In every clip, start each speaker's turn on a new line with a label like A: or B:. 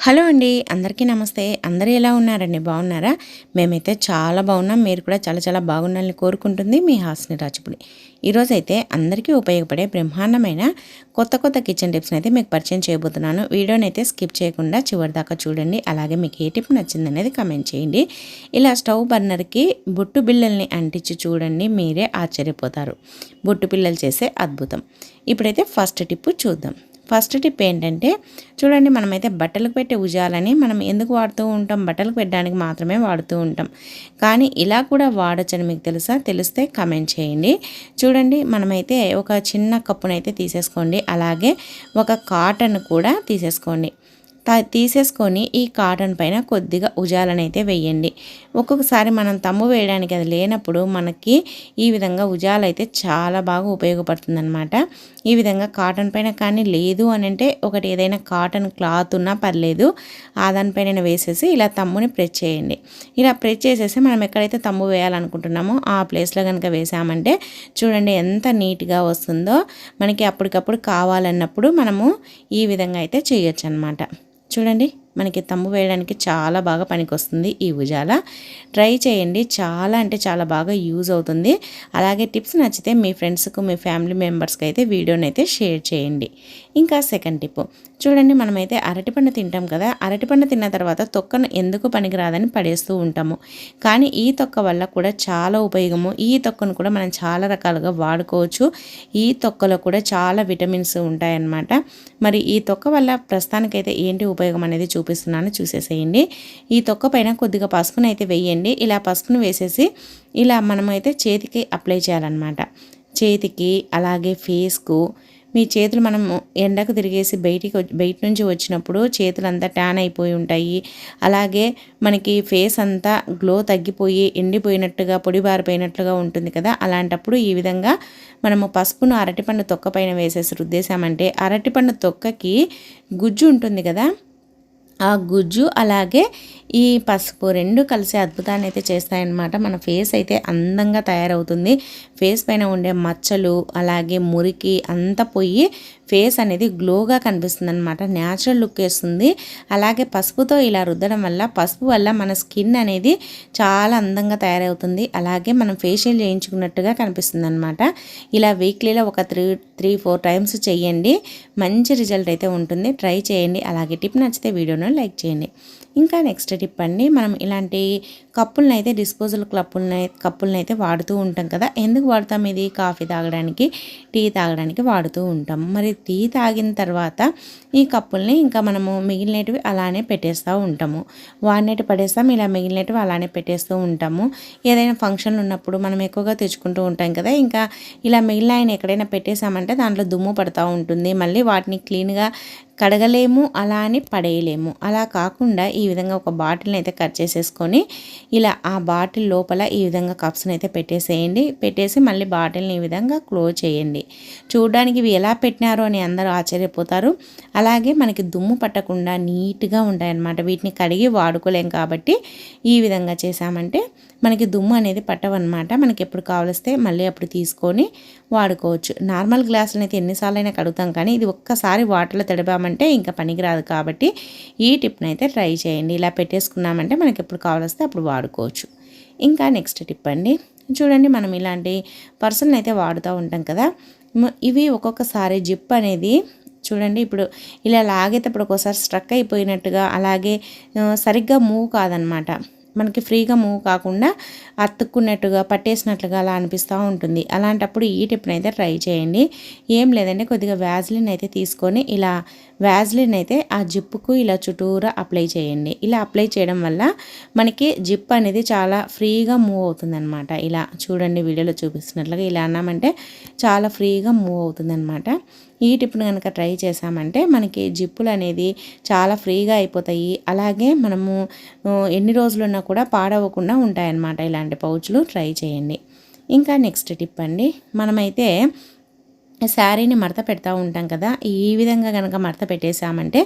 A: Hello అండి అందరికీ నమస్తే. అందరూ ఎలా ఉన్నారండి? బాగున్నారా? మేమైతే చాలా బాగున్నాం. మీరు కూడా చాలా చాలా బాగున్నారని కోరుకుంటుంది మీ హాస్ని రాజపుడి. ఈరోజు అయితే అందరికీ ఉపయోగపడే బ్రహ్మాండమైన కొత్త కొత్త కిచెన్ టిప్స్ని అయితే మీకు పరిచయం చేయబోతున్నాను. వీడియోని అయితే స్కిప్ చేయకుండా చివరి దాకా చూడండి. అలాగే మీకు ఏ టిప్ నచ్చింది అనేది కమెంట్ చేయండి. ఇలా స్టవ్ బర్నర్కి బొట్టు బిళ్ళల్ని అంటించి చూడండి మీరే ఆశ్చర్యపోతారు. బొట్టు పిల్లలు చేసే అద్భుతం. ఇప్పుడైతే ఫస్ట్ టిప్ చూద్దాం. ఫస్ట్ టిప్ ఏంటంటే చూడండి మనమైతే బట్టలకు పెట్టే ఉజాలని మనం ఎందుకు వాడుతూ ఉంటాం? బట్టలకు పెట్టడానికి మాత్రమే వాడుతూ ఉంటాం. కానీ ఇలా కూడా వాడచ్చని మీకు తెలుసా? తెలిస్తే కమెంట్ చేయండి. చూడండి మనమైతే ఒక చిన్న కప్పునైతే తీసేసుకోండి. అలాగే ఒక కాటన్ కూడా తీసేసుకోండి. తీసేసుకొని ఈ కాటన్ పైన కొద్దిగా ఉజాలనైతే వేయండి. ఒక్కొక్కసారి మనం తమ్ము వేయడానికి అది లేనప్పుడు మనకి ఈ విధంగా ఉజాలైతే చాలా బాగా ఉపయోగపడుతుంది అనమాట ఈ విధంగా కాటన్ పైన కానీ లేదు అని అంటే ఒకటి ఏదైనా కాటన్ క్లాత్ ఉన్నా పర్లేదు ఆ దానిపైన వేసేసి ఇలా తమ్ముని ప్రెస్ చేయండి. ఇలా ప్రెస్ చేసేసి మనం ఎక్కడైతే తమ్ము వేయాలనుకుంటున్నామో ఆ ప్లేస్లో కనుక వేసామంటే చూడండి ఎంత నీట్గా వస్తుందో. మనకి అప్పటికప్పుడు కావాలన్నప్పుడు మనము ఈ విధంగా అయితే చేయొచ్చు అనమాట చూడండి. మనకి తమ్ము వేయడానికి చాలా బాగా పనికొస్తుంది ఈ ఉజాల ట్రై చేయండి. చాలా అంటే చాలా బాగా యూజ్ అవుతుంది. అలాగే టిప్స్ నచ్చితే మీ ఫ్రెండ్స్కు మీ ఫ్యామిలీ మెంబర్స్కి అయితే వీడియోని అయితే షేర్ చేయండి. ఇంకా సెకండ్ టిప్. చూడండి మనమైతే అరటిపండు తింటాం కదా. అరటిపండు తిన్న తర్వాత తొక్కను ఎందుకు పనికిరాదని పడేస్తూ ఉంటాము. కానీ ఈ తొక్క వల్ల కూడా చాలా ఉపయోగము. ఈ తొక్కను కూడా మనం చాలా రకాలుగా వాడుకోవచ్చు. ఈ తొక్కలో కూడా చాలా విటమిన్స్ ఉంటాయన్నమాట. మరి ఈ తొక్క వల్ల ప్రస్తుతానికైతే ఏంటి ఉపయోగం అనేది చూపిస్తున్నాను చూసేసేయండి. ఈ తొక్క పైన కొద్దిగా పసుపును అయితే వేయండి. ఇలా పసుపును వేసేసి ఇలా మనమైతే చేతికి అప్లై చేయాలన్నమాట. చేతికి అలాగే ఫేస్కు మీ చేతులు మనం ఎండకు తిరిగేసి బయటికి బయట నుంచి వచ్చినప్పుడు చేతులంతా ట్యాన్ అయిపోయి ఉంటాయి. అలాగే మనకి ఫేస్ అంతా గ్లో తగ్గిపోయి ఎండిపోయినట్టుగా పొడిబారిపోయినట్లుగా ఉంటుంది కదా. అలాంటప్పుడు ఈ విధంగా మనము పసుపును అరటిపండు తొక్క పైన వేసేసి రుద్దేశామంటే అరటిపండు తొక్కకి గుజ్జు ఉంటుంది కదా. ఆ గుజ్జు అలాగే ఈ పసుపు రెండు కలిసి అద్భుతాన్ని అయితే చేస్తాయన్నమాట. మన ఫేస్ అయితే అందంగా తయారవుతుంది. ఫేస్ పైన ఉండే మచ్చలు అలాగే మురికి అంతా పోయి ఫేస్ అనేది గ్లోగా కనిపిస్తుంది అనమాట న్యాచురల్ లుక్ వేస్తుంది. అలాగే పసుపుతో ఇలా రుద్దడం వల్ల పసుపు వల్ల మన స్కిన్ అనేది చాలా అందంగా తయారవుతుంది. అలాగే మనం ఫేషియల్ చేయించుకున్నట్టుగా కనిపిస్తుంది అనమాట ఇలా వీక్లీలో ఒక త్రీ త్రీ ఫోర్ టైమ్స్ చేయండి మంచి రిజల్ట్ అయితే ఉంటుంది. ట్రై చేయండి. అలాగే టిప్ నచ్చితే వీడియోను లైక్ చేయండి. ఇంకా నెక్స్ట్ టిప్ అండి మనం ఇలాంటి కప్పులను అయితే డిస్పోజల్ కప్పులని కప్పులను అయితే వాడుతూ ఉంటాం కదా. ఎందుకు వాడతాం ఇది? కాఫీ తాగడానికి టీ తాగడానికి వాడుతూ ఉంటాం. మరి టీ తాగిన తర్వాత ఈ కప్పుల్ని ఇంకా మనము మిగిలినవి అలానే పెట్టేస్తూ ఉంటాము. వాడినట్టు పడేస్తాం ఇలా మిగిలినవి అలానే పెట్టేస్తూ ఉంటాము. ఏదైనా ఫంక్షన్లు ఉన్నప్పుడు మనం ఎక్కువగా తెచ్చుకుంటూ ఉంటాం కదా. ఇంకా ఇలా మిగిలిన ఆయన ఎక్కడైనా పెట్టేసామంటే దాంట్లో దుమ్ము పడుతూ ఉంటుంది. మళ్ళీ వాటిని క్లీన్గా కడగలేము అలా అని పడేయలేము. అలా కాకుండా ఈ విధంగా ఒక బాటిల్ని అయితే కట్ చేసేసుకొని ఇలా ఆ బాటిల్ లోపల ఈ విధంగా కప్స్ని అయితే పెట్టేసేయండి. పెట్టేసి మళ్ళీ బాటిల్ని ఈ విధంగా క్లోజ్ చేయండి. చూడడానికి ఇవి ఎలా పెట్టినారు అని అందరూ ఆశ్చర్యపోతారు. అలాగే మనకి దుమ్ము పట్టకుండా నీట్గా ఉంటాయన్నమాట. వీటిని కడిగి వాడుకోలేం కాబట్టి ఈ విధంగా చేసామంటే మనకి దుమ్ము అనేది పట్టవన్నమాట. మనకి ఎప్పుడు కావలిస్తే మళ్ళీ అప్పుడు తీసుకొని వాడుకోవచ్చు. నార్మల్ గ్లాసులను అయితే ఎన్నిసార్లు అయినా కడుగుతాం కానీ ఇది ఒక్కసారి వాటర్లో తడిపామంటే ఇంకా పనికిరాదు కాబట్టి ఈ టిప్ని అయితే ట్రై చేయండి. ఇలా పెట్టేసుకున్నామంటే మనకి ఎప్పుడు కావాల్స్తే అప్పుడు వాడుకోవచ్చు. ఇంకా నెక్స్ట్ టిప్ అండి. చూడండి మనం ఇలాంటి పర్సన్ అయితే వాడుతూ ఉంటాం కదా. ఇవి ఒక్కొక్కసారి జిప్ అనేది చూడండి ఇప్పుడు ఇలా లాగేటప్పుడు ఒక్కోసారి స్ట్రక్ అయిపోయినట్టుగా అలాగే సరిగ్గా మూవ్ కాదనమాట. మనకి ఫ్రీగా మూవ్ కాకుండా అతుక్కున్నట్టుగా పట్టేసినట్లుగా అలా అనిపిస్తూ ఉంటుంది. అలాంటప్పుడు ఈ టిప్ని అయితే ట్రై చేయండి. ఏం లేదంటే కొద్దిగా వ్యాజ్లిన్ అయితే తీసుకొని ఇలా వ్యాజ్లిన్ అయితే ఆ జిప్పుకు ఇలా చుట్టూరా అప్లై చేయండి. ఇలా అప్లై చేయడం వల్ల మనకి జిప్ అనేది చాలా ఫ్రీగా మూవ్ అవుతుందన్నమాట. ఇలా చూడండి వీడియోలో చూపిస్తున్నట్లుగా ఇలా అన్నామంటే చాలా ఫ్రీగా మూవ్ అవుతుందన్నమాట. ఈ టిప్ను కనుక ట్రై చేసామంటే మనకి జిప్పులు అనేది చాలా ఫ్రీగా అయిపోతాయి. అలాగే మనము ఎన్ని రోజులున్నా కూడా పాడవకుండా ఉంటాయన్నమాట ఇలాంటి పౌచ్లు ట్రై చేయండి. ఇంకా నెక్స్ట్ టిప్ అండి మనమైతే శారీని మడత పెడతా ఉంటాం కదా ఈ విధంగా కనుక మడత పెట్టేశామంటే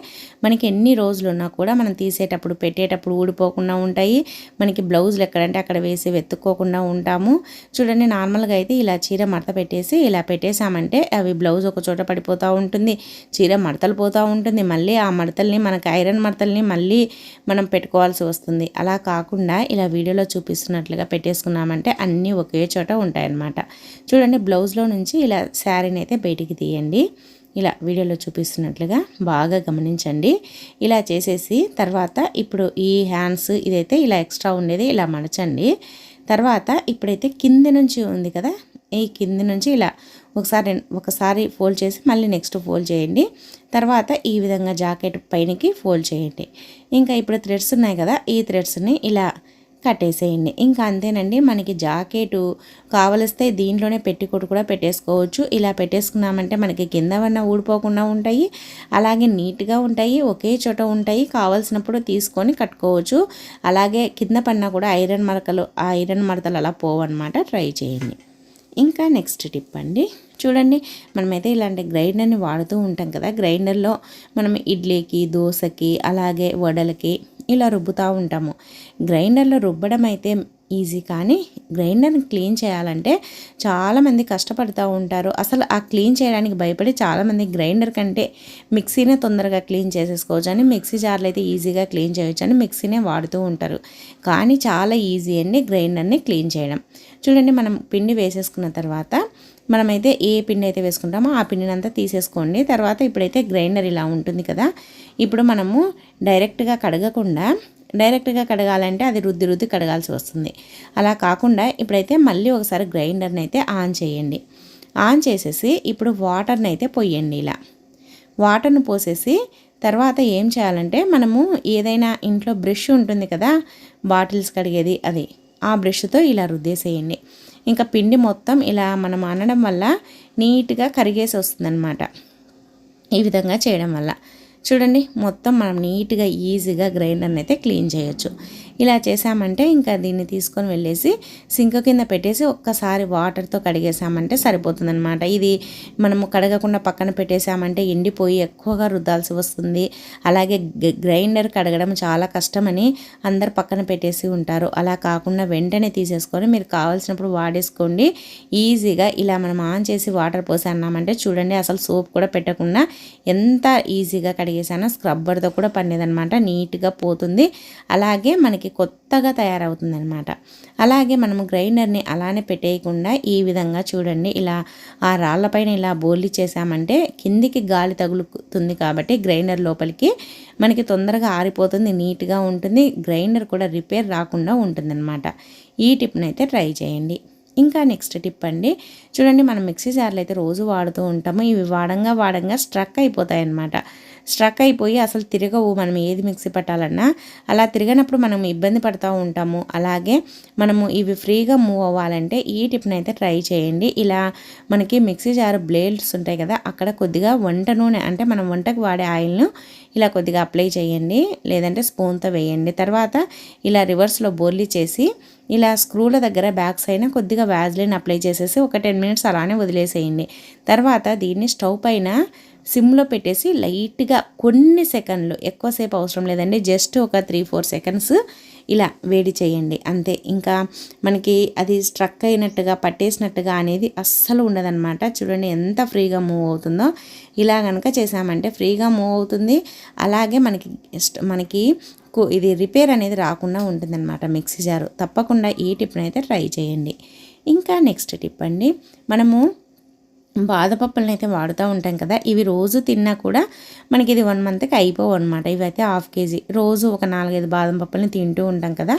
A: మనకి ఎన్ని రోజులు ఉన్నా కూడా మనం తీసేటప్పుడు పెట్టేటప్పుడు ఊడిపోకుండా ఉంటాయి. మనకి బ్లౌజులు ఎక్కడంటే అక్కడ వేసి వెతుక్కోకుండా ఉంటాము. చూడండి నార్మల్గా అయితే ఇలా చీర మడత పెట్టేసి ఇలా పెట్టేసామంటే అవి బ్లౌజ్ ఒక చోట పడిపోతూ ఉంటుంది చీర మడతలు పోతూ ఉంటుంది. మళ్ళీ ఆ మడతల్ని మనకి ఐరన్ మడతల్ని మళ్ళీ మనం పెట్టుకోవాల్సి వస్తుంది. అలా కాకుండా ఇలా వీడియోలో చూపిస్తున్నట్లుగా పెట్టేసుకున్నామంటే అన్నీ ఒకే చోట ఉంటాయన్నమాట. చూడండి బ్లౌజ్లో నుంచి ఇలా శారీని అయితే బయటికి తీయండి. ఇలా వీడియోలో చూపిస్తున్నట్లుగా బాగా గమనించండి. ఇలా చేసేసి తర్వాత ఇప్పుడు ఈ హ్యాండ్స్ ఇదైతే ఇలా ఎక్స్ట్రా ఉండేది ఇలా మడచండి తర్వాత ఇప్పుడైతే కింది నుంచి ఉంది కదా ఈ కింది నుంచి ఇలా ఒకసారి ఒకసారి ఫోల్డ్ చేసి మళ్ళీ నెక్స్ట్ ఫోల్డ్ చేయండి. తర్వాత ఈ విధంగా జాకెట్ పైనకి ఫోల్డ్ చేయండి. ఇంకా ఇప్పుడు థ్రెడ్స్ ఉన్నాయి కదా ఈ థ్రెడ్స్ని ఇలా కట్టేసేయండి. ఇంకా అంతేనండి మనకి జాకెటు కావలిస్తే దీంట్లోనే పెట్టికొట్టు కూడా పెట్టేసుకోవచ్చు. ఇలా పెట్టేసుకున్నామంటే మనకి కింద వన్న ఊడిపోకుండా ఉంటాయి అలాగే నీట్గా ఉంటాయి ఒకే చోట ఉంటాయి కావలసినప్పుడు తీసుకొని కట్టుకోవచ్చు. అలాగే కింద పడినా కూడా ఐరన్ మరకలు ఆ ఐరన్ మరకలు అలా పోవన్నమాట ట్రై చేయండి. ఇంకా నెక్స్ట్ టిప్ అండి చూడండి మనమైతే ఇలాంటి గ్రైండర్ని వాడుతూ ఉంటాం కదా గ్రైండర్లో మనం ఇడ్లీకి దోశకి అలాగే వడలకి ఇలా రుబ్బుతూ ఉంటాము. గ్రైండర్లో రుబ్బడం అయితే ఈజీ కానీ గ్రైండర్ని క్లీన్ చేయాలంటే చాలామంది కష్టపడుతూ ఉంటారు. అసలు ఆ క్లీన్ చేయడానికి భయపడి చాలామంది గ్రైండర్ కంటే మిక్సీనే తొందరగా క్లీన్ చేసేసుకోవచ్చు అని మిక్సీ జార్లు అయితే ఈజీగా క్లీన్ చేయొచ్చు అని మిక్సీనే వాడుతూ ఉంటారు. కానీ చాలా ఈజీ అండి గ్రైండర్ని క్లీన్ చేయడం. చూడండి మనం పిండి వేసేసుకున్న తర్వాత మనమైతే ఏ పిండి అయితే వేసుకుంటామో ఆ పిండిని అంతా తీసేసుకోండి. తర్వాత ఇప్పుడైతే గ్రైండర్ ఇలా ఉంటుంది కదా ఇప్పుడు మనము డైరెక్ట్గా కడగకుండా డైరెక్ట్గా కడగాలంటే అది రుద్ది రుద్ది కడగాల్సి వస్తుంది. అలా కాకుండా ఇప్పుడైతే మళ్ళీ ఒకసారి గ్రైండర్ని అయితే ఆన్ చేయండి. ఆన్ చేసేసి ఇప్పుడు వాటర్ని అయితే పొయ్యండి ఇలా. వాటర్ను పోసేసి తర్వాత ఏం చేయాలంటే మనము ఏదైనా ఇంట్లో బ్రష్ ఉంటుంది కదా బాటిల్స్ కడిగేది అది ఆ బ్రష్తో ఇలా రుద్దేసేయండి. ఇంకా పిండి మొత్తం ఇలా మనం అనడం వల్ల నీట్గా కరిగేసి వస్తుందన్నమాట. ఈ విధంగా చేయడం వల్ల. చూడండి మొత్తం మనం నీట్గా ఈజీగా గ్రైండర్ని అయితే క్లీన్ చేయొచ్చు. ఇలా చేసామంటే ఇంకా దీన్ని తీసుకొని వెళ్ళేసి సింక్ కింద పెట్టేసి ఒక్కసారి వాటర్తో కడిగేసామంటే సరిపోతుందనమాట ఇది మనము కడగకుండా పక్కన పెట్టేసామంటే ఎండిపోయి ఎక్కువగా రుద్దాల్సి వస్తుంది. అలాగే గ్రైండర్ కడగడం చాలా కష్టమని అందరు పక్కన పెట్టేసి ఉంటారు. అలా కాకుండా వెంటనే తీసేసుకొని మీరు కావాల్సినప్పుడు వాడేసుకోండి. ఈజీగా ఇలా మనం ఆన్ చేసి వాటర్ పోసి అన్నామంటే చూడండి అసలు సోప్ కూడా పెట్టకుండా ఎంత ఈజీగా కడిగేసానో స్క్రబ్బర్తో కూడా పనేదనమాట నీట్గా పోతుంది. అలాగే మనకి కొత్తగా తయారవుతుందనమాట అలాగే మనము గ్రైండర్ని అలానే పెట్టేయకుండా ఈ విధంగా చూడండి. ఇలా ఆ రాళ్ళపైన ఇలా బోర్లి చేసామంటే కిందికి గాలి తగులుతుంది కాబట్టి గ్రైండర్ లోపలికి మనకి తొందరగా ఆరిపోతుంది నీట్గా ఉంటుంది. గ్రైండర్ కూడా రిపేర్ రాకుండా ఉంటుందన్నమాట. ఈ టిప్ని అయితే ట్రై చేయండి. ఇంకా నెక్స్ట్ టిప్ అండి. చూడండి మనం మిక్సీ జార్లు అయితే రోజు వాడుతూ ఉంటాము. ఇవి వాడంగా వాడంగా స్ట్రక్ అయిపోతాయి అన్నమాట స్ట్రక్ అయిపోయి అసలు తిరగవు. మనం ఏది మిక్సీ పట్టాలన్నా అలా తిరగనప్పుడు మనం ఇబ్బంది పడుతూ ఉంటాము. అలాగే మనము ఇవి ఫ్రీగా మూవ్ అవ్వాలంటే ఈ టిప్ని అయితే ట్రై చేయండి. ఇలా మనకి మిక్సీ జార్ బ్లేడ్స్ ఉంటాయి కదా అక్కడ కొద్దిగా వంట నూనె అంటే మనం వంటకు వాడే ఆయిల్ను ఇలా కొద్దిగా అప్లై చేయండి. లేదంటే స్పూన్తో వేయండి. తర్వాత ఇలా రివర్స్లో బోర్లీ చేసి ఇలా స్క్రూల దగ్గర బ్యాక్ సైడ్ కొద్దిగా వ్యాజ్లిన్ అప్లై చేసేసి ఒక టెన్ మినిట్స్ అలానే వదిలేసేయండి. తర్వాత దీన్ని స్టవ్ పైన సిమ్లో పెట్టేసి లైట్గా కొన్ని సెకండ్లు ఎక్కువసేపు అవసరం లేదండి. జస్ట్ ఒక త్రీ ఫోర్ సెకండ్స్ ఇలా వేడి చేయండి. అంతే. ఇంకా మనకి అది స్ట్రక్ అయినట్టుగా పట్టేసినట్టుగా అనేది అస్సలు ఉండదన్నమాట. చూడండి ఎంత ఫ్రీగా మూవ్ అవుతుందో. ఇలా కనుక చేసామంటే ఫ్రీగా మూవ్ అవుతుంది. అలాగే మనకి మనకి ఇది రిపేర్ అనేది రాకుండా ఉంటుందన్నమాట మిక్సీ జారు. తప్పకుండా ఈ టిప్ని అయితే ట్రై చేయండి. ఇంకా నెక్స్ట్ టిప్ అండి. మనము బాదపప్పులను అయితే వాడుతూ ఉంటాం కదా ఇవి రోజు తిన్నా కూడా మనకి ఇది వన్ మంత్కి అయిపోవు అనమాట ఇవి అయితే హాఫ్ కేజీ. రోజు ఒక నాలుగైదు బాదం పప్పులని తింటూ ఉంటాం కదా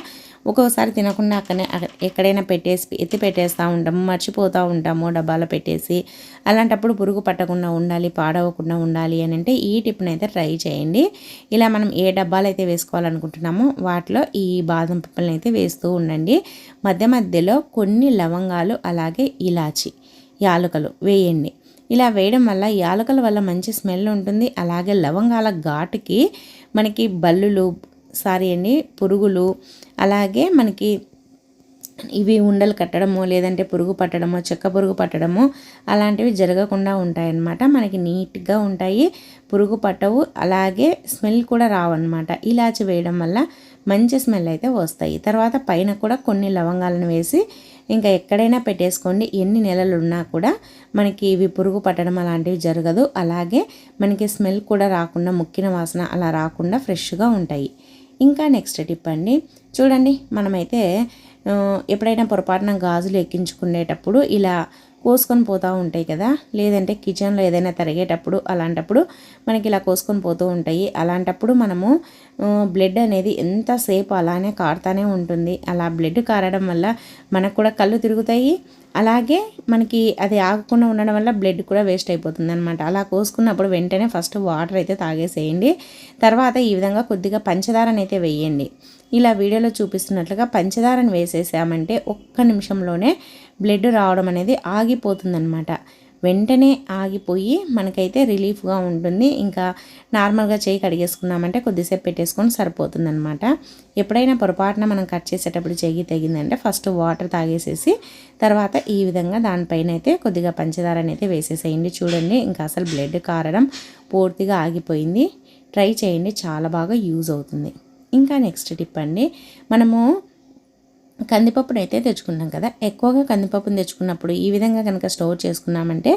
A: ఒక్కొక్కసారి తినకుండా అక్కడనే ఎక్కడైనా పెట్టేసి ఎత్తి పెట్టేస్తూ ఉంటాము మర్చిపోతూ ఉంటాము డబ్బాలో పెట్టేసి. అలాంటప్పుడు పురుగు పట్టకుండా ఉండాలి పాడవకుండా ఉండాలి అని అంటే ఈ టిప్ని అయితే ట్రై చేయండి. ఇలా మనం ఏ డబ్బాలు అయితే వేసుకోవాలనుకుంటున్నామో వాటిలో ఈ బాదం పప్పులను అయితే వేస్తూ ఉండండి. మధ్య మధ్యలో కొన్ని లవంగాలు అలాగే ఇలాచి. యాలకులు వేయండి. ఇలా వేయడం వల్ల యాలకుల వల్ల మంచి స్మెల్ ఉంటుంది. అలాగే లవంగాల ఘాటుకి మనకి బల్లులు సారీ అండి పురుగులు అలాగే మనకి ఇవి ఉండలు కట్టడమో లేదంటే పురుగు పట్టడమో చెక్క పురుగు పట్టడమో అలాంటివి జరగకుండా ఉంటాయన్నమాట. మనకి నీట్గా ఉంటాయి పురుగు పట్టవు అలాగే స్మెల్ కూడా రావన్నమాట. ఇలాచి వేయడం వల్ల మంచి స్మెల్ అయితే వస్తాయి. తర్వాత పైన కూడా కొన్ని లవంగాలను వేసి ఇంకా ఎక్కడైనా పెట్టేసుకోండి. ఎన్ని నెలలు ఉన్నా కూడా మనకి ఇవి పురుగు పట్టడం అలాంటివి జరగదు. అలాగే మనకి స్మెల్ కూడా రాకుండా ముక్కిన వాసన అలా రాకుండా ఫ్రెష్గా ఉంటాయి. ఇంకా నెక్స్ట్ టిప్ అండి. చూడండి మనమైతే ఎప్పుడైనా పొరపాటున గాజులు ఎక్కించుకునేటప్పుడు ఇలా కోసుకొని పోతూ ఉంటాయి కదా. లేదంటే కిచెన్లో ఏదైనా తరిగేటప్పుడు అలాంటప్పుడు మనకి ఇలా కోసుకొని పోతూ ఉంటాయి. అలాంటప్పుడు మనము బ్లడ్ అనేది ఎంతసేపు అలానే కారుతానే ఉంటుంది. అలా బ్లడ్ కారడం వల్ల మనకు కూడా కళ్ళు తిరుగుతాయి. అలాగే మనకి అది ఆగకుండా ఉండడం వల్ల బ్లడ్ కూడా వేస్ట్ అయిపోతుంది అనమాట అలా కోసుకున్నప్పుడు వెంటనే ఫస్ట్ వాటర్ అయితే తాగేసేయండి. తర్వాత ఈ విధంగా కొద్దిగా పంచదారనైతే వేయండి. ఇలా వీడియోలో చూపిస్తున్నట్లుగా పంచదారను వేసేసామంటే ఒక్క నిమిషంలోనే బ్లడ్ రావడం అనేది ఆగిపోతుందన్నమాట. వెంటనే ఆగిపోయి మనకైతే రిలీఫ్గా ఉంటుంది. ఇంకా నార్మల్గా చేయి కడిగేసుకున్నామంటే కొద్దిసేపు పెట్టేసుకొని సరిపోతుందనమాట ఎప్పుడైనా పొరపాటున మనం కట్ చేసేటప్పుడు చెయ్యి తెగిందంటే ఫస్ట్ వాటర్ తాగేసేసి తర్వాత ఈ విధంగా దానిపైన అయితే కొద్దిగా పంచదార అయితే వేసేసేయండి. చూడండి ఇంకా అసలు బ్లడ్ కారడం పూర్తిగా ఆగిపోయింది. ట్రై చేయండి చాలా బాగా యూజ్ అవుతుంది. ఇంకా నెక్స్ట్ టిప్ అండి. మనము కందిపప్పును అయితే తెచ్చుకున్నాం కదా. ఎక్కువగా కందిపప్పును తెచ్చుకున్నప్పుడు ఈ విధంగా కనుక స్టోర్ చేసుకున్నామంటే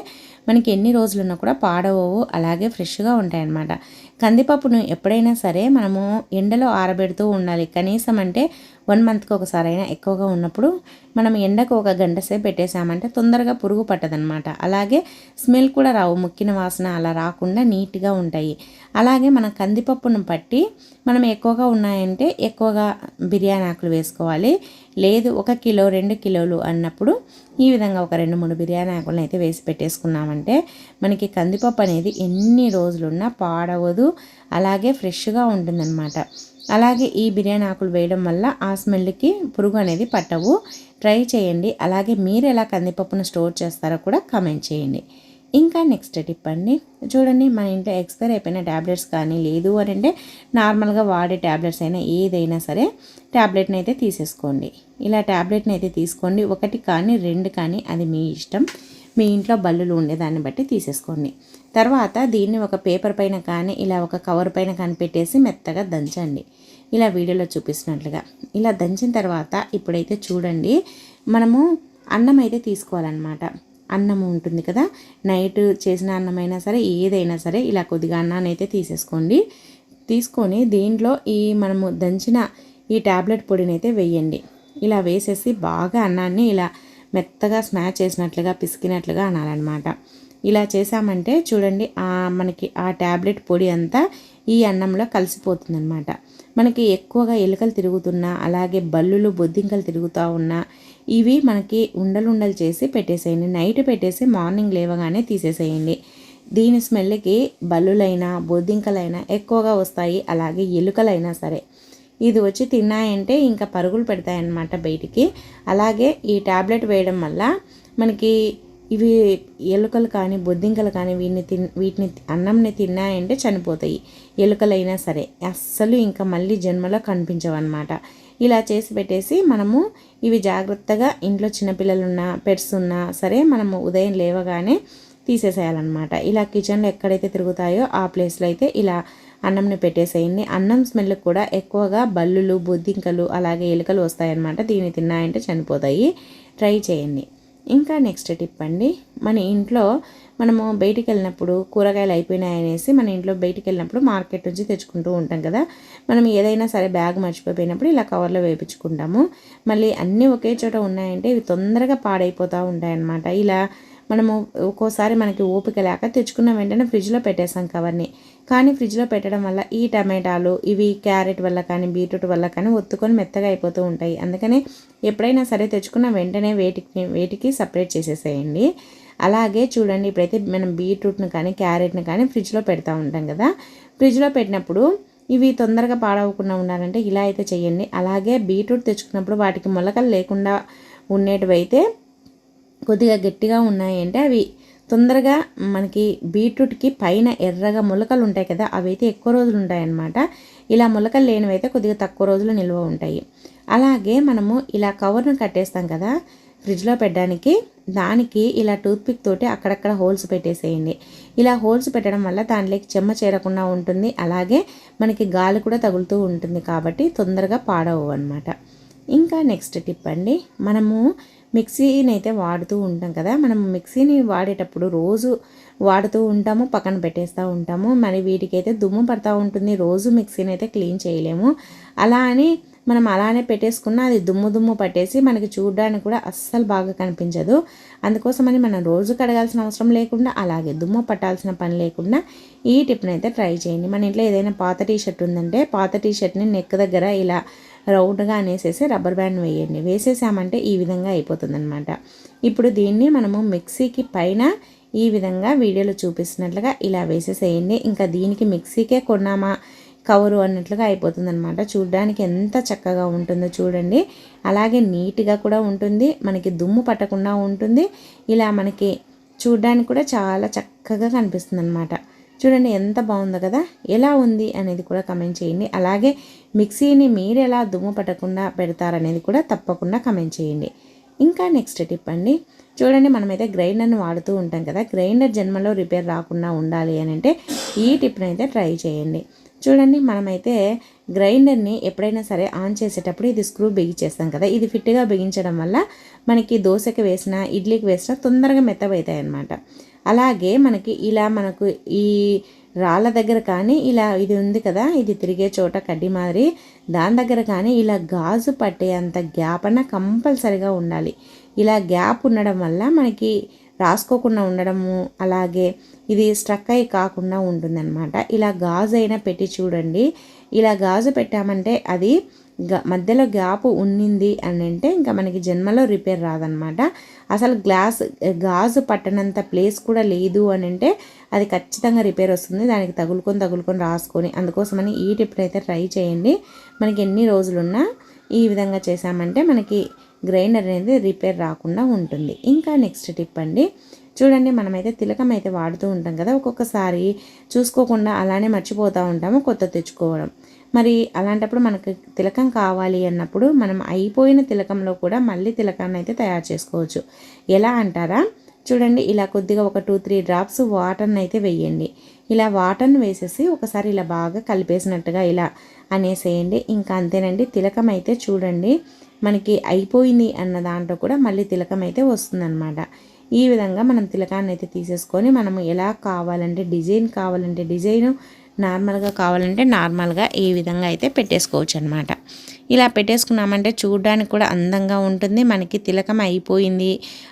A: మనకి ఎన్ని రోజులున్నా కూడా పాడవవు అలాగే ఫ్రెష్గా ఉంటాయన్నమాట. కందిపప్పును ఎప్పుడైనా సరే మనము ఎండలో ఆరబెడుతూ ఉండాలి. కనీసం అంటే వన్ మంత్కి ఒకసారి అయినా ఎక్కువగా ఉన్నప్పుడు మనం ఎండకు ఒక గంట సేపు పెట్టేసామంటే తొందరగా పురుగు పట్టదనమాట అలాగే స్మెల్ కూడా రావు ముక్కిన వాసన అలా రాకుండా నీట్గా ఉంటాయి. అలాగే మన కందిపప్పును పట్టి మనం ఎక్కువగా ఉన్నాయంటే ఎక్కువగా బిర్యానీ ఆకులు వేసుకోవాలి. లేదు ఒక కిలో రెండు కిలోలు అన్నప్పుడు ఈ విధంగా ఒక రెండు మూడు బిర్యానీ ఆకులను అయితే వేసి పెట్టేసుకున్నామంటే మనకి కందిపప్పు అనేది ఎన్ని రోజులున్నా పాడవదు అలాగే ఫ్రెష్గా ఉంటుందన్నమాట. అలాగే ఈ బిర్యానీ ఆకులు వేయడం వల్ల ఆ స్మెల్కి పురుగు అనేది పట్టవు. ట్రై చేయండి. అలాగే మీరు ఎలా కందిపప్పును స్టోర్ చేస్తారో కూడా కమెంట్ చేయండి. ఇంకా నెక్స్ట్ టిప్ అండి. చూడండి మన ఇంట్లో ఎక్స్పైర్ అయిపోయిన ట్యాబ్లెట్స్ కానీ లేదు అని అంటే నార్మల్గా వాడే ట్యాబ్లెట్స్ అయినా ఏదైనా సరే ట్యాబ్లెట్ని అయితే తీసేసుకోండి. ఇలా ట్యాబ్లెట్ని అయితే తీసుకోండి. ఒకటి కానీ రెండు కానీ అది మీ ఇష్టం. మీ ఇంట్లో బల్లులు ఉండేదాన్ని బట్టి తీసేసుకోండి. తర్వాత దీన్ని ఒక పేపర్ పైన కానీ ఇలా ఒక కవర్ పైన కనిపెట్టేసి మెత్తగా దంచండి. ఇలా వీడియోలో చూపిస్తున్నట్లుగా. ఇలా దంచిన తర్వాత ఇప్పుడైతే చూడండి మనము అన్నం అయితే తీసుకోవాలన్నమాట. అన్నం ఉంటుంది కదా నైట్ చేసిన అన్నమైనా సరే ఏదైనా సరే ఇలా కొద్దిగా అన్నాన్ని అయితే తీసేసుకోండి. తీసుకొని దీంట్లో ఈ మనము దంచిన ఈ ట్యాబ్లెట్ పొడిని అయితే వేయండి. ఇలా వేసేసి బాగా అన్నాన్ని ఇలా మెత్తగా స్మాచ్ చేసినట్లుగా పిసికినట్లుగా అనాలన్నమాట. ఇలా చేసామంటే చూడండి మనకి ఆ ట్యాబ్లెట్ పొడి అంతా ఈ అన్నంలో కలిసిపోతుందన్నమాట. మనకి ఎక్కువగా ఎలుకలు తిరుగుతున్నా అలాగే బల్లులు బొద్దింకలు తిరుగుతూ ఉన్నా ఇవి మనకి ఉండలుండలు చేసి పెట్టేసేయండి. నైట్ పెట్టేసి మార్నింగ్ లేవగానే తీసేసేయండి. దీని స్మెల్కి బల్లులైనా బొద్దింకలైనా ఎక్కువగా వస్తాయి అలాగే ఎలుకలైనా సరే. ఇది వచ్చి తిన్నాయంటే ఇంకా పరుగులు పెడతాయన్నమాట బయటికి. అలాగే ఈ ట్యాబ్లెట్ వేయడం వల్ల మనకి ఇవి ఎలుకలు కానీ బొద్దింకలు కానీ వీటిని తిన్ వీటిని అన్నంని తిన్నాయంటే చనిపోతాయి. ఎలుకలైనా సరే. అస్సలు ఇంకా మళ్ళీ జన్మలో కనిపించవన్నమాట. ఇలా చేసి పెట్టేసి మనము ఇవి జాగ్రత్తగా ఇంట్లో చిన్నపిల్లలు ఉన్నా పెట్స్ ఉన్నా సరే మనము ఉదయం లేవగానే తీసేసేయాలన్నమాట. ఇలా కిచెన్లో ఎక్కడైతే తిరుగుతాయో ఆ ప్లేస్లో అయితే ఇలా అన్నంని పెట్టేసేయండి. అన్నం స్మెల్ కూడా ఎక్కువగా బల్లులు బొద్దింకలు అలాగే ఎలుకలు వస్తాయన్నమాట. దీన్ని తిన్నాయంటే చనిపోతాయి. ట్రై చేయండి. ఇంకా నెక్స్ట్ టిప్ అండి. మన ఇంట్లో మనము బయటికి వెళ్ళినప్పుడు కూరగాయలు అయిపోయినాయనేసి మన ఇంట్లో బయటికి వెళ్ళినప్పుడు మార్కెట్ నుంచి తెచ్చుకుంటూ ఉంటాం కదా. మనం ఏదైనా సరే బ్యాగ్ మర్చిపోయినప్పుడు ఇలా కవర్లో వేయించుకుంటాము మళ్ళీ అన్నీ ఒకే చోట ఉన్నాయంటే ఇవి తొందరగా పాడైపోతూ ఉంటాయన్నమాట. ఇలా మనము ఒక్కోసారి మనకి ఓపిక లేక తెచ్చుకున్న వెంటనే ఫ్రిడ్జ్లో పెట్టేసాం కవర్ని కానీ ఫ్రిడ్జ్లో పెట్టడం వల్ల ఈ టమాటాలు ఇవి క్యారెట్ వల్ల కానీ బీట్రూట్ వల్ల కానీ ఒత్తుకొని మెత్తగా అయిపోతూ ఉంటాయి. అందుకని ఎప్పుడైనా సరే తెచ్చుకున్న వెంటనే వేటికి వేటికి సపరేట్ చేసేసేయండి. అలాగే చూడండి ఇప్పుడైతే మనం బీట్రూట్ని కానీ క్యారెట్ను కానీ ఫ్రిడ్జ్లో పెడతా ఉంటాం కదా. ఫ్రిడ్జ్లో పెట్టినప్పుడు ఇవి తొందరగా పాడవకుండా ఉండాలంటే ఇలా అయితే చేయండి. అలాగే బీట్రూట్ తెచ్చుకున్నప్పుడు వాటికి మొలకలు లేకుండా ఉండేటివైతే కొద్దిగా గట్టిగా ఉన్నాయంటే అవి తొందరగా మనకి బీట్రూట్కి పైన ఎర్రగా మొలకలు ఉంటాయి కదా అవి అయితే ఎక్కువ రోజులు ఉంటాయన్నమాట. ఇలా మొలకలు లేనివైతే కొద్దిగా తక్కువ రోజులు నిల్వ ఉంటాయి. అలాగే మనము ఇలా కవర్ను కట్టేస్తాం కదా ఫ్రిడ్జ్లో పెట్టడానికి దానికి ఇలా టూత్పిక్ తోటి అక్కడక్కడ హోల్స్ పెట్టేసేయండి. ఇలా హోల్స్ పెట్టడం వల్ల దాంట్లోకి చెమ్మ చేరకుండా ఉంటుంది అలాగే మనకి గాలి కూడా తగులుతూ ఉంటుంది కాబట్టి తొందరగా పాడవు అనమాట ఇంకా నెక్స్ట్ టిప్ అండి మనము మిక్సీని అయితే వాడుతూ ఉంటాం కదా. మనం మిక్సీని వాడేటప్పుడు రోజు వాడుతూ ఉంటాము పక్కన పెట్టేస్తూ ఉంటాము. మరి వీటికైతే దుమ్ము పడతా ఉంటుంది. రోజు మిక్సీని అయితే క్లీన్ చేయలేము. అలా అని మనం అలానే పెట్టేసుకున్న అది దుమ్ము దుమ్ము పట్టేసి మనకి చూడడానికి కూడా అస్సలు బాగా కనిపించదు. అందుకోసమని మనం రోజు కడగాల్సిన అవసరం లేకుండా అలాగే దుమ్ము పట్టాల్సిన పని లేకుండా ఈ టిప్ని అయితే ట్రై చేయండి. మన ఇంట్లో ఏదైనా పాత టీ షర్ట్ ఉందంటే పాత టీ షర్ట్ని నెక్ దగ్గర ఇలా రౌండ్గా అనేసేసి రబ్బర్ బ్యాండ్ వేయండి. వేసేసామంటే ఈ విధంగా అయిపోతుందనమాట ఇప్పుడు దీన్ని మనము మిక్సీకి పైన ఈ విధంగా వీడియోలో చూపిస్తున్నట్లుగా ఇలా వేసేసేయండి. ఇంకా దీనికి మిక్సీకే కొన్నామా? కవరు అన్నట్లుగా అయిపోతుందనమాట చూడడానికి ఎంత చక్కగా ఉంటుందో చూడండి. అలాగే నీట్గా కూడా ఉంటుంది. మనకి దుమ్ము పట్టకుండా ఉంటుంది. ఇలా మనకి చూడడానికి కూడా చాలా చక్కగా కనిపిస్తుంది అనమాట చూడండి ఎంత బాగుందో కదా? ఎలా ఉంది అనేది కూడా కమెంట్ చేయండి. అలాగే మిక్సీని మీరు ఎలా దుమ్ము పట్టకుండా పెడతారనేది కూడా తప్పకుండా కమెంట్ చేయండి. ఇంకా నెక్స్ట్ టిప్ అండి. చూడండి మనమైతే గ్రైండర్ని వాడుతూ ఉంటాం కదా. గ్రైండర్ జన్మలో రిపేర్ రాకుండా ఉండాలి అని అంటే ఈ టిప్ని అయితే ట్రై చేయండి. చూడండి మనమైతే గ్రైండర్ని ఎప్పుడైనా సరే ఆన్ చేసేటప్పుడు ఇది స్క్రూ బిగించేస్తాం కదా. ఇది ఫిట్గా బిగించడం వల్ల మనకి దోశకి వేసిన ఇడ్లీకి వేసిన తొందరగా మెత్తబవుతాయి అన్నమాట అలాగే మనకి ఇలా మనకు ఈ రాళ్ళ దగ్గర కానీ ఇలా ఇది ఉంది కదా ఇది తిరిగే చోట కడ్డి మాదిరి దాని దగ్గర కానీ ఇలా గాజు పట్టే అంత గ్యాప్ అన్న కంపల్సరిగా ఉండాలి. ఇలా గ్యాప్ ఉండడం వల్ల మనకి రాసుకోకుండా ఉండడము అలాగే ఇది స్ట్రక్ అయి కాకుండా ఉంటుందన్నమాట. ఇలా గాజు అయినా పెట్టి చూడండి. ఇలా గాజు పెట్టామంటే అది మధ్యలో గ్యాప్ ఉన్నింది అని అంటే ఇంకా మనకి జన్మలో రిపేర్ రాదనమాట. అసలు గ్లాస్ గాజు పట్టనంత ప్లేస్ కూడా లేదు అని అంటే అది ఖచ్చితంగా రిపేర్ వస్తుంది. దానికి తగులుకొని తగులుకొని రాసుకొని అందుకోసమని ఈ టిప్ అయితే ట్రై చేయండి. మనకి ఎన్ని రోజులున్నా ఈ విధంగా చేసామంటే మనకి గ్రైండర్ అనేది రిపేర్ రాకుండా ఉంటుంది. ఇంకా నెక్స్ట్ టిప్ అండి. చూడండి మనమైతే తిలకం అయితే వాడుతూ ఉంటాం కదా ఒక్కొక్కసారి చూసుకోకుండా అలానే మర్చిపోతూ ఉంటాము కొత్త తెచ్చుకోవడం. మరి అలాంటప్పుడు మనకు తిలకం కావాలి అన్నప్పుడు మనం అయిపోయిన తిలకంలో కూడా మళ్ళీ తిలకాన్ని అయితే తయారు చేసుకోవచ్చు. ఎలా అంటారా? చూడండి ఇలా కొద్దిగా ఒక టూ త్రీ డ్రాప్స్ వాటర్ని అయితే వేయండి. ఇలా వాటర్ని వేసేసి ఒకసారి ఇలా బాగా కలిపేసినట్టుగా ఇలా అనేసేయండి. ఇంకా అంతేనండి తిలకం అయితే చూడండి మనకి అయిపోయింది అన్న దాంట్లో కూడా మళ్ళీ తిలకం అయితే వస్తుందన్నమాట. ఈ విధంగా మనం తిలకాన్ని అయితే తీసేసుకొని మనం ఎలా కావాలంటే డిజైన్ కావాలంటే డిజైను నార్మల్గా కావాలంటే నార్మల్గా ఈ విధంగా అయితే పెట్టేసుకోవచ్చు అనమాట ఇలా పెట్టేసుకున్నామంటే చూడడానికి కూడా అందంగా ఉంటుంది మనకి తిలకం అయిపోయింది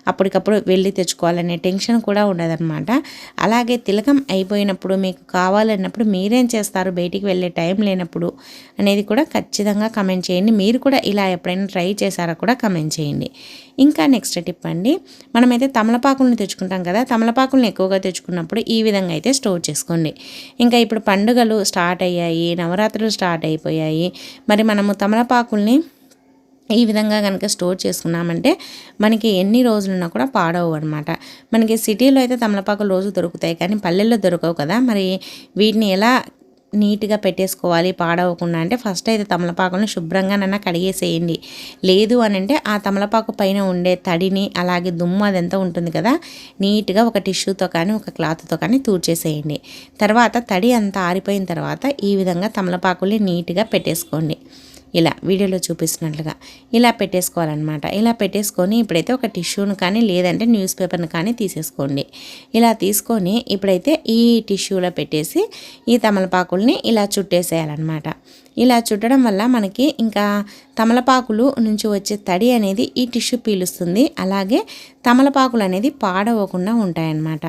A: అప్పటికప్పుడు వెళ్ళి తెచ్చుకోవాలనే టెన్షన్ కూడా ఉండదన్నమాట. అలాగే తిలకం అయిపోయినప్పుడు మీకు కావాలన్నప్పుడు మీరేం చేస్తారు? బయటికి వెళ్ళే టైం లేనప్పుడు అనేది కూడా ఖచ్చితంగా కమెంట్ చేయండి. మీరు కూడా ఇలా ఎప్పుడైనా ట్రై చేశారా కూడా కమెంట్ చేయండి. ఇంకా నెక్స్ట్ టిప్ అండి. మనమైతే తమలపాకులను తెచ్చుకుంటాం కదా తమలపాకులను ఎక్కువగా తెచ్చుకున్నప్పుడు ఈ విధంగా అయితే స్టోర్ చేసుకోండి. ఇంకా ఇప్పుడు పండుగలు స్టార్ట్ అయ్యాయి నవరాత్రులు స్టార్ట్ అయిపోయాయి. మరి మనము తమలపాకుల్ని ఈ విధంగా కనుక స్టోర్ చేసుకున్నామంటే మనకి ఎన్ని రోజులున్నా కూడా పాడవు అనమాట మనకి సిటీలో అయితే తమలపాకులు రోజు దొరుకుతాయి కానీ పల్లెల్లో దొరకవు కదా. మరి వీటిని ఎలా నీట్గా పెట్టేసుకోవాలి పాడవకుండా. అంటే ఫస్ట్ అయితే తమలపాకులను శుభ్రంగానన్నా కడిగేసేయండి. లేదు అని అంటే ఆ తమలపాకు పైన ఉండే తడిని అలాగే దుమ్ము అదంతా ఉంటుంది కదా నీట్గా ఒక టిష్యూతో కానీ ఒక క్లాత్తో కానీ తూర్చేసేయండి తర్వాత తడి అంతా ఆరిపోయిన తర్వాత ఈ విధంగా తమలపాకుల్ని నీట్గా పెట్టేసుకోండి. ఇలా వీడియోలో చూపిస్తున్నట్లుగా ఇలా పెట్టేసుకోవాలన్నమాట. ఇలా పెట్టేసుకొని ఇప్పుడైతే ఒక టిష్యూను కానీ లేదంటే న్యూస్ పేపర్ని కానీ తీసేసుకోండి. ఇలా తీసుకొని ఇప్పుడైతే ఈ టిష్యూలో పెట్టేసి ఈ తమలపాకుల్ని ఇలా చుట్టేసేయాలన్నమాట. ఇలా చుట్టడం వల్ల మనకి ఇంకా తమలపాకులు నుంచి వచ్చే తడి అనేది ఈ టిష్యూ పీలుస్తుంది. అలాగే తమలపాకులు అనేది పాడవకుండా ఉంటాయన్నమాట.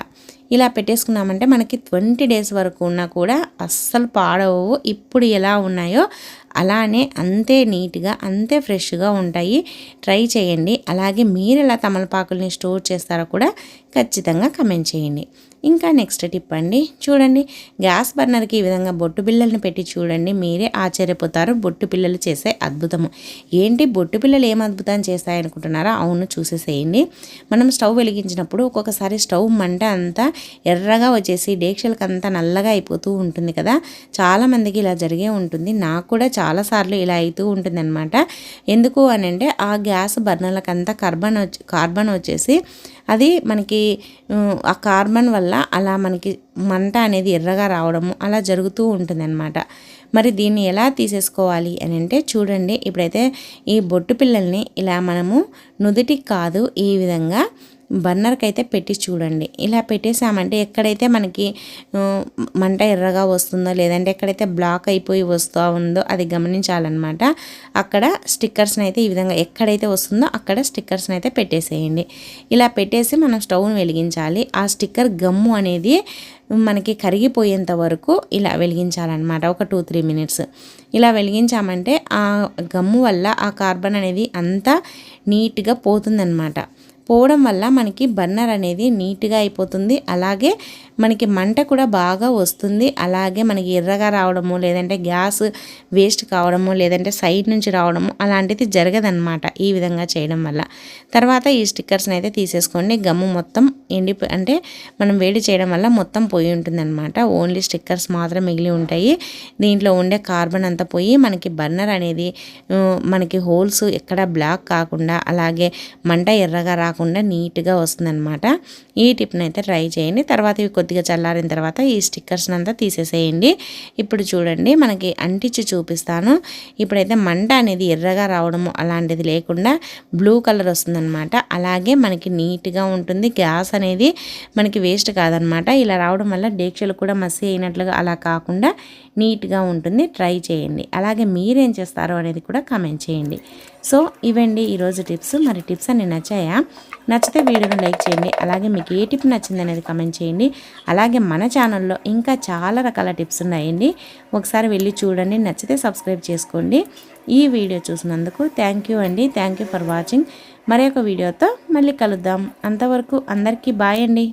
A: ఇలా పెట్టేసుకున్నామంటే మనకి ట్వంటీ డేస్ వరకు ఉన్నా కూడా అస్సలు పాడవు. ఇప్పుడు ఎలా ఉన్నాయో అలానే అంతే నీట్గా అంతే ఫ్రెష్గా ఉంటాయి. ట్రై చేయండి. అలాగే మీరు ఎలా తమలపాకుల్ని స్టోర్ చేస్తారో కూడా ఖచ్చితంగా కమెంట్ చేయండి. ఇంకా నెక్స్ట్ టిప్ అండి. చూడండి గ్యాస్ బర్నర్కి ఈ విధంగా బొట్టు పిల్లల్ని పెట్టి చూడండి. మీరే ఆశ్చర్యపోతారు. బొట్టు పిల్లలు చేసే అద్భుతము. ఏంటి? బొట్టు పిల్లలు ఏం అద్భుతం చేస్తాయనుకుంటున్నారా? అవును చూసేసేయండి. మనం స్టవ్ వెలిగించినప్పుడు ఒక్కొక్కసారి స్టవ్ మంట అంతా ఎర్రగా వచ్చేసి డేక్షలకు అంతా నల్లగా అయిపోతూ ఉంటుంది కదా? చాలామందికి ఇలా జరిగే ఉంటుంది. నాకు కూడా చాలాసార్లు ఇలా అవుతూ ఉంటుంది అనమాట ఎందుకు అని అంటే ఆ గ్యాస్ బర్నర్లకంతా కార్బన్ వచ్చి కార్బన్ వచ్చేసి అది మనకి ఆ కార్బన్ వల్ల అలా మనకి మంట అనేది ఎర్రగా రావడము అలా జరుగుతూ ఉంటుందన్నమాట. మరి దీన్ని ఎలా తీసేసుకోవాలి అని అంటే చూడండి. ఇప్పుడైతే ఈ బొట్టు పిల్లల్ని ఇలా మనము నుదుటికి కాదు ఈ విధంగా బర్నర్కి అయితే పెట్టి చూడండి. ఇలా పెట్టేసామంటే ఎక్కడైతే మనకి మంట ఎర్రగా వస్తుందో లేదంటే ఎక్కడైతే బ్లాక్ అయిపోయి వస్తూ ఉందో అది గమనించాలన్నమాట. అక్కడ స్టిక్కర్స్ని అయితే ఈ విధంగా ఎక్కడైతే వస్తుందో అక్కడ స్టిక్కర్స్ని అయితే పెట్టేసేయండి. ఇలా పెట్టేసి మనం స్టవ్ను వెలిగించాలి. ఆ స్టిక్కర్ గమ్ము అనేది మనకి కరిగిపోయేంత వరకు ఇలా వెలిగించాలన్నమాట. ఒక టూ త్రీ మినిట్స్. ఇలా వెలిగించామంటే ఆ గమ్ము వల్ల ఆ కార్బన్ అనేది అంతా నీట్గా పోతుందన్నమాట. పోవడం వల్ల మనకి బర్నర్ అనేది నీట్గా అయిపోతుంది. అలాగే మనకి మంట కూడా బాగా వస్తుంది. అలాగే మనకి ఎర్రగా రావడము లేదంటే గ్యాస్ వేస్ట్ కావడము లేదంటే సైడ్ నుంచి రావడము అలాంటిది జరగదన్నమాట ఈ విధంగా చేయడం వల్ల. తర్వాత ఈ స్టిక్కర్స్ని అయితే తీసేసుకోండి. గమ్ము మొత్తం ఎండి అంటే మనం వేడి చేయడం వల్ల మొత్తం పోయి ఉంటుందన్నమాట. ఓన్లీ స్టిక్కర్స్ మాత్రం మిగిలి ఉంటాయి. దీంట్లో ఉండే కార్బన్ అంతా పోయి మనకి బర్నర్ అనేది మనకి హోల్స్ ఎక్కడ బ్లాక్ కాకుండా అలాగే మంట ఎర్రగా రాకుండా నీట్గా వస్తుందన్నమాట. ఈ టిప్ని అయితే ట్రై చేయండి. తర్వాత ఇవి కొద్దిగా చల్లారిన తర్వాత ఈ స్టిక్కర్స్ని అంతా తీసేసేయండి. ఇప్పుడు చూడండి మనకి అంటించి చూపిస్తాను. ఇప్పుడైతే మంట అనేది ఎర్రగా రావడము అలాంటిది లేకుండా బ్లూ కలర్ వస్తుందన్నమాట. అలాగే మనకి నీట్గా ఉంటుంది. గ్యాస్ అనేది మనకి వేస్ట్ కాదనమాట ఇలా రావడం వల్ల డేక్షలు కూడా మసి అయినట్లుగా అలా కాకుండా నీట్గా ఉంటుంది. ట్రై చేయండి. అలాగే మీరేం చేస్తారో అనేది కూడా కామెంట్ చేయండి. సో ఇవండి ఈరోజు టిప్స్. మరి టిప్స్ అన్ని నచ్చాయా? నచ్చితే వీడియోని లైక్ చేయండి. అలాగే మీకు ఏ టిప్ నచ్చింది అనేది కమెంట్ చేయండి. అలాగే మన ఛానల్లో ఇంకా చాలా రకాల టిప్స్ ఉన్నాయండి. ఒకసారి వెళ్ళి చూడండి. నచ్చితే సబ్స్క్రైబ్ చేసుకోండి. ఈ వీడియో చూసినందుకు థ్యాంక్ యూ అండి. థ్యాంక్ యూ ఫర్ వాచింగ్ మరి ఒక వీడియోతో మళ్ళీ కలుద్దాం. అంతవరకు అందరికీ బాయ్ అండి.